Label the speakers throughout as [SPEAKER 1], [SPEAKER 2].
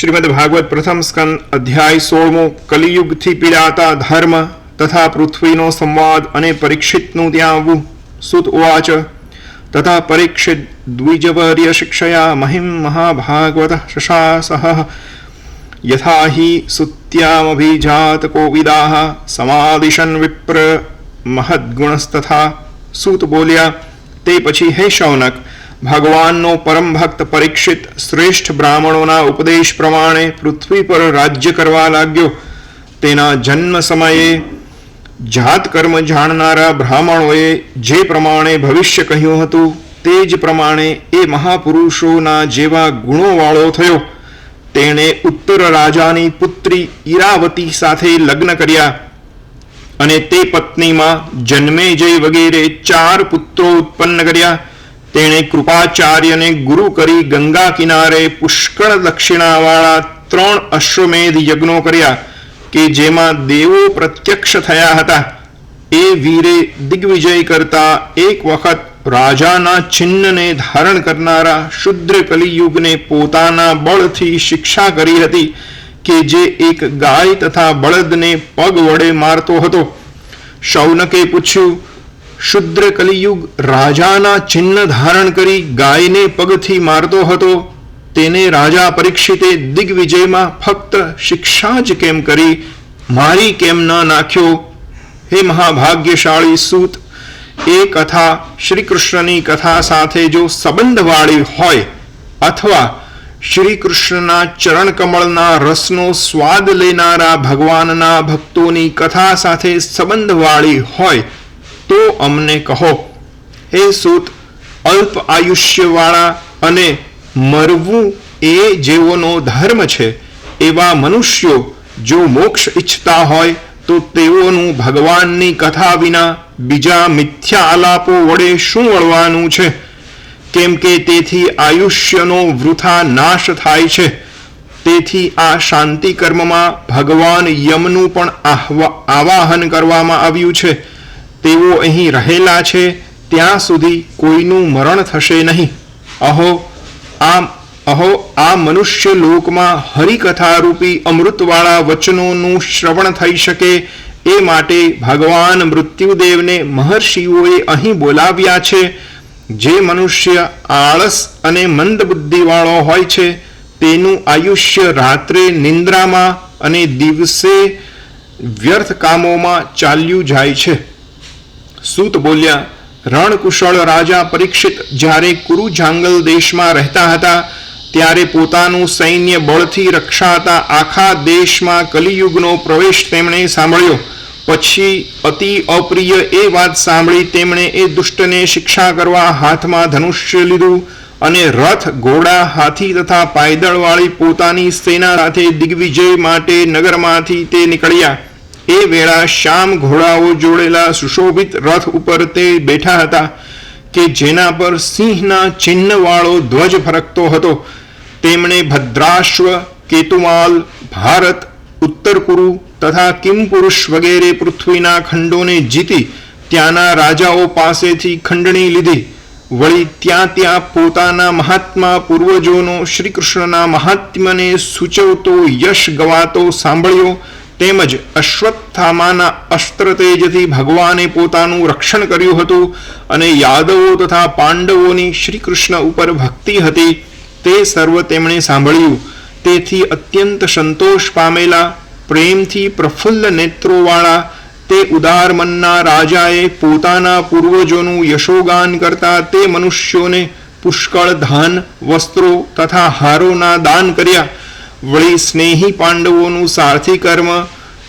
[SPEAKER 1] શ્રીમદ ભાગવત પ્રથમ સ્કંદ અધ્યાય સોળમો કલિયુગથી પીડાતા ધર્મ તથા પૃથ્વીનો સંવાદ અને પરીક્ષિતનું ત્યાં આવવું સુત ઉવાચ તથા પરીક્ષિત દ્વિજવર્ય શિક્ષયા મહિમ મહાભાગવત શશાસહ યથા હિ સુત્યામભિજાત કોવિદાહ સમાદિશન વિપ્ર મહદ્ગુણસ્તથા સૂત બોલ્યા તે પછી હે શૌનક ભગવાનનો પરમ ભક્ત પરીક્ષિત શ્રેષ્ઠ બ્રાહ્મણોના ઉપદેશ પ્રમાણે પૃથ્વી પર રાજ્ય કરવા લાગ્યો. તેના જન્મ સમયે જાત કર્મ જાણનારા બ્રાહ્મણોએ જે પ્રમાણે ભવિષ્ય કહ્યું હતું, તે જ પ્રમાણે એ મહાપુરુષોના જેવા ગુણોવાળો થયો. તેણે ઉત્તર રાજાની પુત્રી ઈરાવતી સાથે લગ્ન કર્યા અને તે પત્નીમાં જન્મેજય વગેરે ચાર પુત્રો ઉત્પન્ન કર્યા. તેણે કૃપાચાર્યને ગુરુ કરી ગંગા કિનારે પુષ્કળ દક્ષિણાવાળા ત્રણ અશ્વમેધ યજ્ઞો કર્યા કે જેમાં દેવો પ્રત્યક્ષ થયા હતા. એ વીરે દિગ્વિજય કરતા એક વખત રાજાના છિન્નને ધારણ કરનારા શુદ્ર કલિયુગને પોતાના બળથી શિક્ષા કરી હતી કે જે એક ગાય તથા બળદને પગ વડે મારતો હતો. શૌનકે પૂછ્યું શુદ્ર કલિયુગ રાજાના ચિહ્ન ધારણ કરી ગાયને પગથી મારતો હતો. તેને રાજા પરીક્ષિતે દિગ્વિજયમાં ફક્ત શિક્ષા જ કેમ કરી? મારી કેમ ન નાખ્યો? હે મહાભાગ્યશાળી સૂત, એ કથા શ્રી કૃષ્ણની કથા સાથે જો સંબંધવાળી હોય અથવા શ્રી કૃષ્ણના ચરણકમળના રસનો સ્વાદ લેનારા ભગવાનના ભક્તોની કથા સાથે સંબંધવાળી હોય તો અમને કહો. હે સૂત અલ્પ આયુષ્યવાળા અને મરવું એ જેઓનો ધર્મ છે, એવા મનુષ્યો જો મોક્ષ ઈચ્છતા હોય, તો તેઓનું ભગવાનની કથા વિના બીજા મિથ્યા આલાપો વડે શું વળવાનું છે? કેમ કે તેથી આયુષ્યનો વૃથા નાશ થાય છે. તેથી આ શાંતિ કર્મમાં ભગવાન યમનું પણ આહવા, આવાહન કરવામાં આવ્યું છે. તેઓ અહીં રહેલા છે, ત્યાં સુધી કોઈનું મરણ થશે નહીં. અહો આ અહો, આ મનુષ્ય લોકમાં હરિકથારૂપી અમૃતવાળા વચનોનું શ્રવણ થઈ શકે એ માટે ભગવાન મૃત્યુદેવને મહર્ષિઓએ અહીં બોલાવ્યા છે. જે મનુષ્ય આળસ અને મંદ બુદ્ધિવાળો હોય છે, તેનું આયુષ્ય રાત્રે નિંદ્રામાં અને દિવસે વ્યર્થ કામોમાં ચાલ્યું જાય છે. સૂત બોલ્યા, રણકુશળ રાજા પરીક્ષિત જ્યારે કુરુ દેશમાં રહેતા હતા, ત્યારે પોતાનું સૈન્ય બળથી રક્ષાતા આખા દેશમાં કલિયુગનો પ્રવેશ તેમણે સાંભળ્યો. પછી અતિ અપ્રિય એ વાત સાંભળી તેમણે એ દુષ્ટને શિક્ષા કરવા હાથમાં ધનુષ્ય લીધું અને રથ, ઘોડા, હાથી તથા પાયદળવાળી પોતાની સેના સાથે દિગ્વિજય માટે નગરમાંથી તે નીકળ્યા. એ વેળા શામ ઘોડાઓ જોડેલા સુશોભિત રથ ઉપર તે બેઠા હતા કે જેના પર સિંહના ચિહ્નવાળો ધ્વજ ફરકતો હતો. તેમણે ભદ્રાશ્વ, કેતુમાલ, ભારત ઉત્તર કુરુ તથા કિમપુરુષ વગેરે પૃથ્વીના ખંડોને જીતી ત્યાંના રાજાઓ પાસેથી ખંડણી લીધી. વળી ત્યાં ત્યાં પોતાના મહાત્મા પૂર્વજોનો શ્રી કૃષ્ણના મહાત્મ્યને સૂચવતો યશ ગવાતો સાંભળ્યો તેમજ અશ્વત્થામાના અસ્ત્ર તેજથી ભગવાને પોતાનું રક્ષણ કર્યું હતું અને યાદવો તથા પાંડવોની શ્રી કૃષ્ણ ઉપર ભક્તિ હતી, તે સર્વ તેમણે સાંભળ્યું. તેથી અત્યંત સંતોષ પામેલા, પ્રેમથી પ્રફુલ્લ નેત્રોવાળા, તે ઉદાર મનના રાજાએ પોતાના પૂર્વજોનું યશોગાન કરતા તે મનુષ્યોને પુષ્કળ ધાન, વસ્ત્રો તથા હારોના દાન કર્યા. વળી સ્નેહી પાંડવોનું સારથી કર્મ,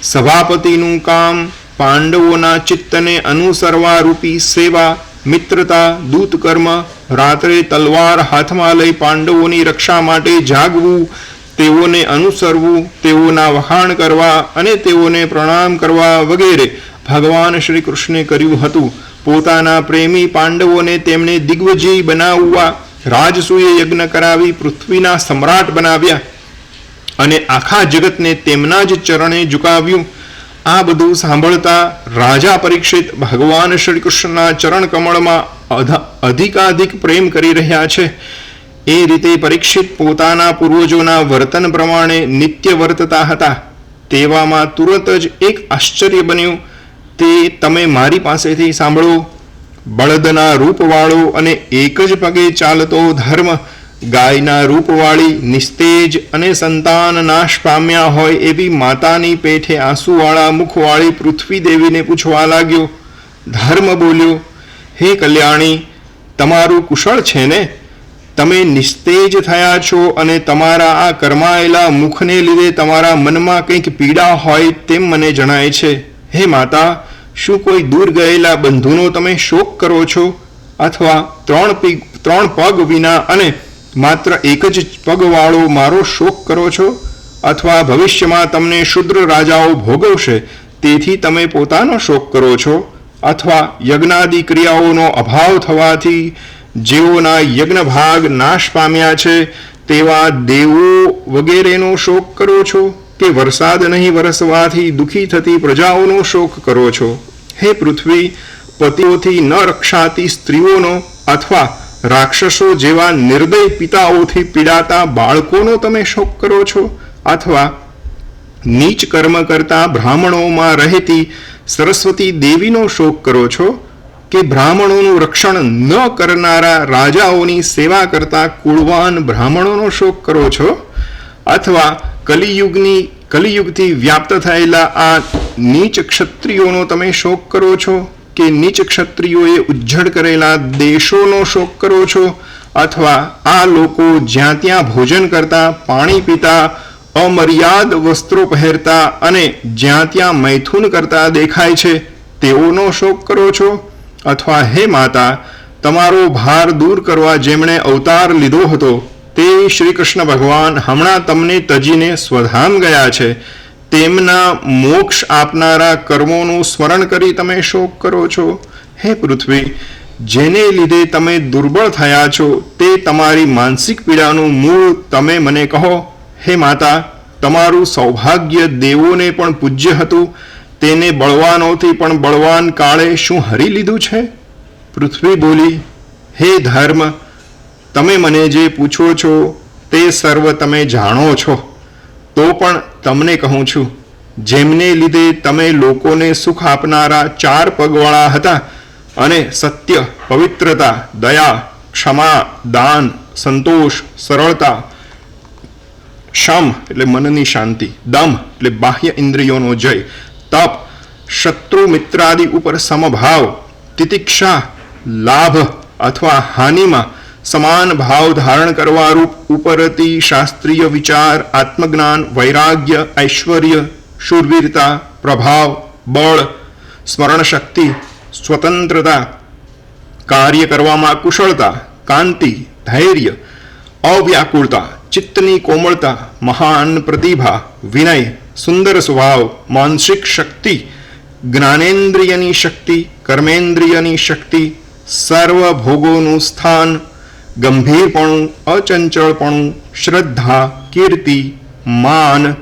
[SPEAKER 1] સભાપતિનું કામ, પાંડવોના ચિત્તને અનુસરવા રૂપી સેવા, મિત્રતા દૂત કર્મ રાત્રે તલવાર હાથમાં લઈ પાંડવોની રક્ષા માટે જાગવું, તેઓને અનુસરવું, તેઓના વખાણ કરવા અને તેઓને પ્રણામ કરવા વગેરે ભગવાન શ્રી કૃષ્ણે કર્યું હતું. પોતાના પ્રેમી પાંડવોને તેમણે દિગ્વજય બનાવવા રાજસૂય યજ્ઞ કરાવી પૃથ્વીના સમ્રાટ બનાવ્યા. અને આખા જગતને તેમના જ ચરણે ઝુકાવ્યું. આ બધું સાંભળતા રાજા પરીક્ષિત ભગવાન શ્રી કૃષ્ણના ચરણ કમળમાં અધિકાધિક પ્રેમ કરી રહ્યા છે. એ રીતે પરીક્ષિત પોતાના પૂર્વજોના વર્તન પ્રમાણે નિત્ય વર્તતા હતા. તેવામાં તુરત જ એક આશ્ચર્ય બન્યું. તે તમે મારી પાસેથી સાંભળો. બળદના રૂપવાળો અને એક જ પગે ચાલતો ધર્મ ગાયના રૂપવાળી, નિસ્તેજ અને સંતાન નાશ પામ્યા હોય એવી માતાની પેઠે આંસુવાળા મુખવાળી પૃથ્વી દેવીને પૂછવા લાગ્યો. ધર્મ બોલ્યો, હે કલ્યાણી, તમારું કુશળ છે ને? તમે નિસ્તેજ થયા છો અને તમારા આ કરમાયેલા મુખને લીધે તમારા મનમાં કંઈક પીડા હોય તેમ મને જણાય છે. હે માતા, શું કોઈ દૂર ગયેલા બંધુનો તમે શોક કરો છો? અથવા ત્રણ પી, ત્રણ પગ વિના અને માત્ર એક જ પગવાળો મારો શોક કરો છો? અથવા ભવિષ્યમાં તમને શુદ્ર રાજાઓ ભોગવશે, તેથી તમે પોતાનો શોક કરો છો? અથવા યજ્ઞાદિ ક્રિયાઓનો અભાવ થવાથી જેઓના યજ્ઞ ભાગ નાશ પામ્યા છે, તેવા દેવો વગેરેનો શોક કરો છો? કે વરસાદ નહીં વરસવાથી દુઃખી થતી પ્રજાઓનો શોક કરો છો? હે પૃથ્વી, પતિઓથી ન રક્ષાતી સ્ત્રીઓનો અથવા રાક્ષસો જેવા નિર્દય પિતાઓથી પીડાતા બાળકોનો તમે શોક કરો છો? અથવા નીચ કર્મ કરતા બ્રાહ્મણોમાં રહેતી સરસ્વતી દેવીનો શોક કરો છો? કે બ્રાહ્મણોનું રક્ષણ ન કરનારા રાજાઓની સેવા કરતા કુળવાન બ્રાહ્મણોનો શોક કરો છો? અથવા કલિયુગની, કલિયુગથી વ્યાપ્ત થયેલા આ નીચ ક્ષત્રિયોનો તમે શોક કરો છો? કે નીચ ક્ષત્રિયોએ ઉજ્જડ કરેલા દેશોનો શોક કરો છો? અથવા આ લોકો જ્યાં ત્યાં ભોજન કરતા, પાણી પીતા, અમર્યાદ વસ્ત્રો પહેરતા અને જ્યાં ત્યાં મૈથુન કરતા દેખાય છે, તેઓનો શોક કરો છો? અથવા હે માતા, તમારો ભાર દૂર કરવા જેમણે અવતાર લીધો હતો, તે શ્રી કૃષ્ણ ભગવાન હમણાં તમને તજીને સ્વધામ ગયા છે. તેમના મોક્ષ આપનારા કર્મોનું સ્મરણ કરી તમે શોક કરો છો. હે પૃથ્વી, જેને લીધે તમે દુર્બળ થયા છો, તે તમારી માનસિક પીડાનું મૂળ તમે મને કહો. હે માતા, તમારું સૌભાગ્ય દેવોને પણ પૂજ્ય હતું. તેને બળવાનોથી પણ બળવાન કાળે શું હરી લીધું છે? પૃથ્વી બોલી, હે ધર્મ, તમે મને જે પૂછો છો, તે સર્વ તમે જાણો છો. તો પણ તમને કહું છું, જેમને લીધે તમે લોકોને સુખ આપનારા ચાર પગવાળા હતા અને સત્ય, પવિત્રતા, દયા, ક્ષમા, દાન, સંતોષ, સરળતા, શમ એટલે મનની શાંતિ, દમ એટલે બાહ્ય ઇન્દ્રિયોનો જય, તપ, શત્રુ મિત્રાદિ ઉપર સમભાવ, તિતિક્ષા, લાભ અથવા હાનિમાં સમાન ભાવ ધારણ કરવા રૂપ ઉપરતી શાસ્ત્રીય વિચાર આત્મજ્ઞાન વૈરાગ્ય ઐશ્વર્ય શૂરવીરતા પ્રભાવ બળ સ્મરણ શક્તિ સ્વતંત્રતા કાર્ય કરવામાં કુશળતા કાંતિ ધૈર્ય અવ્યાકુળતા ચિત્તની કોમળતા મહાન પ્રતિભા વિનય સુંદર સ્વભાવ માનસિક શક્તિ જ્ઞાનેન્દ્રિયની શક્તિ કર્મેન્દ્રિયની શક્તિ સર્વ ભોગોનું સ્થાન ગંભીરપણું, અચંચળપણું, શ્રદ્ધા, કીર્તિ, માન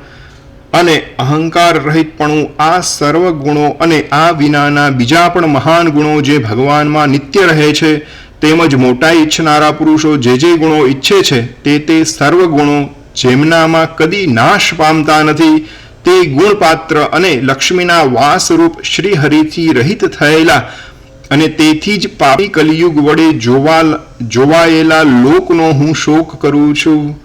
[SPEAKER 1] અને અહંકાર રહિતપણું આ સર્વ ગુણો અને આ વિનાના બીજા પણ મહાન ગુણો જે ભગવાનમાં નિત્ય રહે છે, તેમજ મોટા ઈચ્છનારા પુરુષો જે જે ગુણો ઈચ્છે છે, તે તે સર્વ ગુણો જેમનામાં કદી નાશ પામતા નથી, તે ગુણપાત્ર અને લક્ષ્મીના વાસરૂપ શ્રીહરિથી રહિત થયેલા અને તેથી જ પાપી કલિયુગ વડે જોવા જોવાયેલા લોકનો હું શોક કરું છું.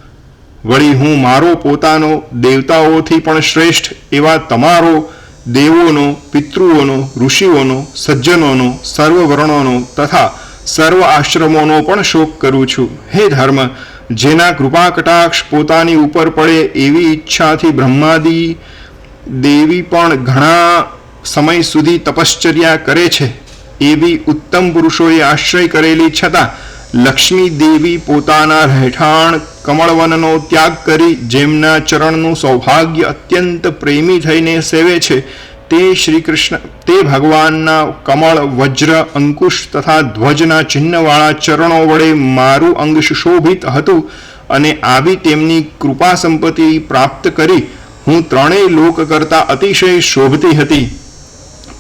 [SPEAKER 1] વળી હું મારો પોતાનો, દેવતાઓથી પણ શ્રેષ્ઠ એવા તમારો, દેવોનો, પિતૃઓનો, ઋષિઓનો, સજ્જનોનો સર્વ વર્ણોનો તથા સર્વ આશ્રમોનો પણ શોક કરું છું. હે ધર્મ, જેના કૃપા કટાક્ષ પોતાની ઉપર પડે એવી ઈચ્છાથી બ્રહ્માદી દેવી પણ ઘણા સમય સુધી તપશ્ચર્યા કરે છે. એવી ઉત્તમ પુરુષોએ આશ્રય કરેલી છતાં લક્ષ્મી દેવી પોતાના રહેઠાણ કમળવનનો ત્યાગ કરી જેમના ચરણનું સૌભાગ્ય અત્યંત પ્રેમી થઈને સેવે છે, તે શ્રી કૃષ્ણ તે ભગવાનના કમળ, વજ્ર, અંકુશ તથા ધ્વજના ચિહ્નવાળા ચરણો વડે મારું અંગ સુશોભિત હતું અને આવી તેમની કૃપા સંપત્તિ પ્રાપ્ત કરી હું ત્રણેય લોક કરતા અતિશય શોભતી હતી.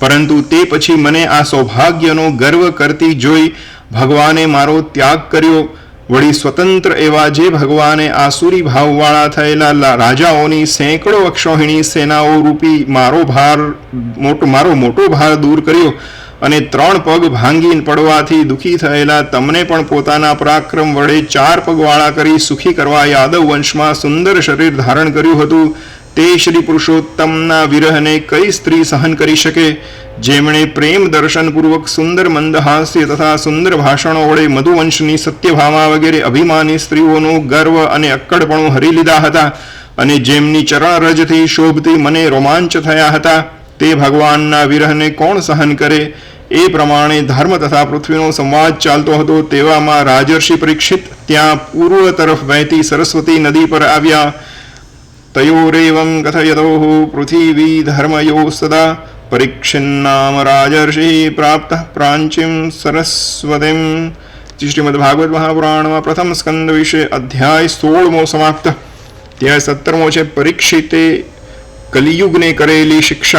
[SPEAKER 1] પરંતુ તે પછી મને આ સૌભાગ્યનો ગર્વ કરતી જોઈ ભગવાને મારો ત્યાગ કર્યો. વળી સ્વતંત્ર એવા જે ભગવાને આસુરી ભાવવાળા થયેલા રાજાઓની સેંકડો અક્ષોહિણી સેનાઓ રૂપી મારો ભાર મોટો મારો મોટો ભાર દૂર કર્યો અને ત્રણ પગ ભાંગી પડવાથી દુઃખી થયેલા તમને પણ પોતાના પરાક્રમ વડે ચાર પગવાળા કરી સુખી કરવા યાદવ વંશમાં સુંદર શરીર ધારણ કર્યું હતું. તે શ્રી પુરુષોત્તમના વિરહને કઈ સ્ત્રી સહન કરી શકે? જેમણે પ્રેમ દર્શનપૂર્વક સુંદર મંદહાસ્ય તથા સુંદર ભાષણો વડે મધુવંશની સત્યભામા વગેરે અભિમાની સ્ત્રીઓનું ગર્વ અને અક્કડપણું હરી લીધા હતા અને જેમની ચરણરજથી શોભતી મને રોમાંચ થયા હતા, તે ભગવાનના વિરહને કોણ સહન કરે? એ પ્રમાણે ધર્મ તથા પૃથ્વીનો સંવાદ ચાલતો હતો તેવામાં રાજર્ષિ પરીક્ષિત ત્યાં પૂર્વ તરફ વહેતી સરસ્વતી નદી પર આવ્યા. તયોરેવં કથયતોઃ પૃથિવી ધર્મયો સદા પરીક્ષિન્નામ રાજર્ષિ પ્રાપ્ત પ્રાંચીમ સરસ્વતીમ શ્રીમદ મહાપુરાણમાં પ્રથમ સ્કંદ વિશે અધ્યાય સોળમો સમાપ્ત ત્યાં સત્તરમો છે પરીક્ષિતે કલિયુગને કરેલી શિક્ષા